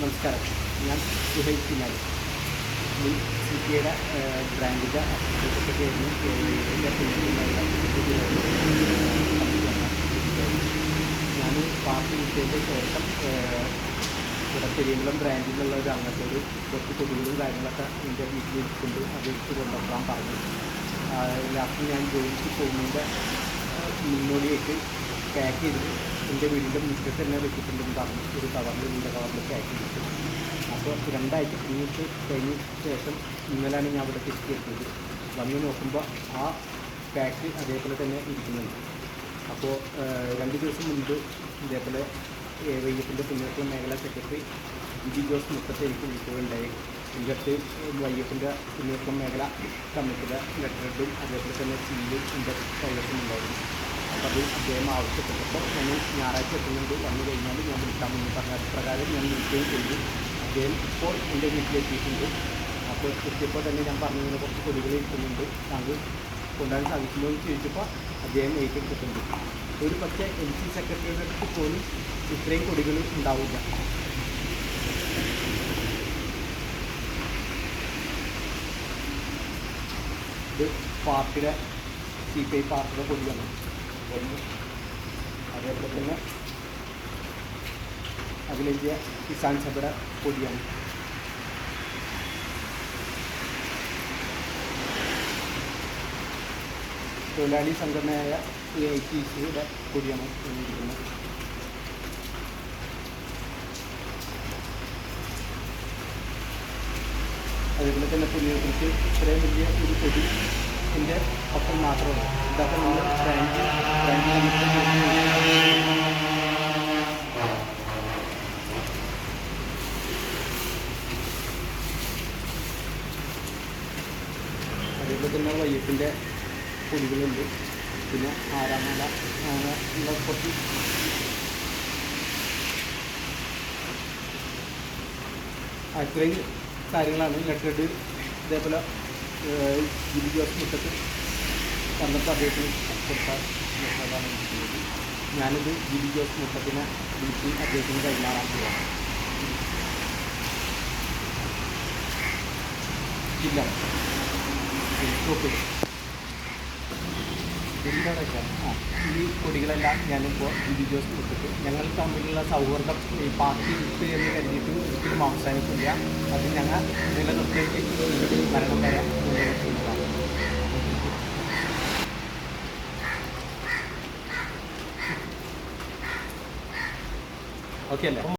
നമസ്കാരം. ഞാൻ സുഹൈൽ മുൻ സി പി ഐയുടെ ബ്രാൻഡിന്റെ സെക്രട്ടറിയായിരുന്നു ഞാൻ പാർട്ടി വിട്ടതിന് ശേഷം ഇവിടെ പെരിയമ്പലം ബ്രാൻഡിലുള്ള ഒരു അംഗത്തോട് കുറച്ച് കുടികളും കാര്യങ്ങളൊക്കെ എന്റെ വീട്ടിൽ ഇരിക്കുന്നുണ്ട് അത് എടുത്ത് കൊണ്ടുവരാൻ പറഞ്ഞു. ലാസ്റ്റ് ഞാൻ ജോലിക്ക് പോകുന്നതിന്റെ മുന്നോടിയായിട്ട് പാക്ക് ചെയ്ത് എന്റെ വീടിന്റെ മുറ്റത്ത് തന്നെ വെച്ചിട്ടുണ്ടെന്ന് പറഞ്ഞു ഒരു കവറിൽ വീടിന്റെ കവറിൽ പാക്ക് ചെയ്തിട്ട്. അപ്പോൾ രണ്ടാഴ്ച കഴിഞ്ഞിട്ട് കഴിഞ്ഞ ശേഷം ഇന്നലെയാണ് ഞാൻ അവിടെ തിരിച്ചെത്തിയത് വന്ന് നോക്കുമ്പോൾ ആ പാക്ക് അതേപോലെ തന്നെ ഇരിക്കുന്നുണ്ട്. അപ്പോൾ രണ്ട് ദിവസം മുൻപ് ഇതേപോലെ വൈകിട്ടിന്റെ പുണ്യക്കുളം മേഖലാ സെക്രട്ടറി ജിജി ജോസ് മുത്തത്തെ എനിക്ക് വിളിക്കുകയുണ്ടായി അടുത്ത് വൈകത്തിന്റെ പുണ്യക്കുളം മേഖല കമ്മിറ്റിയുടെ ലെറ്ററും അതേപോലെ തന്നെ സീലും എന്റെ കൈവശമുണ്ടായിരുന്നു. അത് അദ്ദേഹം ആവശ്യപ്പെട്ടപ്പോൾ ഞാൻ ഞായറാഴ്ച എത്തുന്നുണ്ട്. വന്നു കഴിഞ്ഞാൽ ഞാൻ വിളിക്കാമെന്ന് പറഞ്ഞ പ്രകാരം ഞാൻ വിളിക്കുകയും ചെയ്തു. അദ്ദേഹം ഇപ്പോൾ എന്റെ വീട്ടിലെത്തിയിട്ടുണ്ട്. അപ്പോൾ എത്തിയപ്പോൾ തന്നെ ഞാൻ പറഞ്ഞിങ്ങനെ കുറച്ച് കൊടികൾ ഇരിക്കുന്നുണ്ട്. താങ്കൾ കൊണ്ടുവരാൻ സാധിക്കുമോ? എന്ന് ചോദിച്ചപ്പോൾ അദ്ദേഹം ഏറ്റെടുത്തിട്ടുണ്ട് ഒരു പക്ഷേ എം സി സെക്രട്ടറിയുടെ അടുത്ത് പോലും ഇത്രയും കൊടികൾ ഉണ്ടാവില്ല. ഇത് പാർട്ടിയുടെ സി പി ഐ പാർട്ടിയുടെ കൊടിയാണ് അതേപോലെ തന്നെ അഖിലേന്ത്യാ കിസാൻ സഭയുടെ കൊടിയാണ് തൊഴിലാളി സംഘടനയായ എ ഐ ടി സിയുടെ കൊടിയാണ് എന്നിരിക്കുന്നത് അതേപോലെ തന്നെ പുതിയതിലേക്ക് ഇത്രയും വലിയ ഒരു കൊടി എന്റെ ഒപ്പം ഉള്ളൂ. ഇതൊക്കെ നമ്മൾ ബ്രാൻഡ് ബ്രാൻഡ് അതേപോലെ തന്നെ വയ്യപ്പിന്റെ പൊടികളുണ്ട് പിന്നെ ആരാമല അങ്ങനെ കുറച്ച് ആ, ഇത്രയും കാര്യങ്ങളാണ്. ലെറ്റഡ് ഇതേപോലെ ജിബി മുട്ടത്ത് വന്നപ്പോൾ അദ്ദേഹത്തിന് കൊടുത്ത. ഞാനിത് ജിബി മുട്ടത്തിനെ വിളിച്ച് അദ്ദേഹത്തിന് കൈമാറാൻ പോവാണ് ഇല്ല ഓക്കെ ആ ഈ കൊടികളെല്ലാം ഞാനിപ്പോൾ ജിബി കൊടുത്തിട്ട് ഞങ്ങൾ തമ്മിലുള്ള സൗഹൃദം ഈ പാർട്ടി എന്ന് കരുതിയിട്ട് ഒരിക്കലും അവസാനിക്കില്ല അത് ഞങ്ങൾ നിലനിർത്തേക്ക് ഓക്കെ അല്ലേ?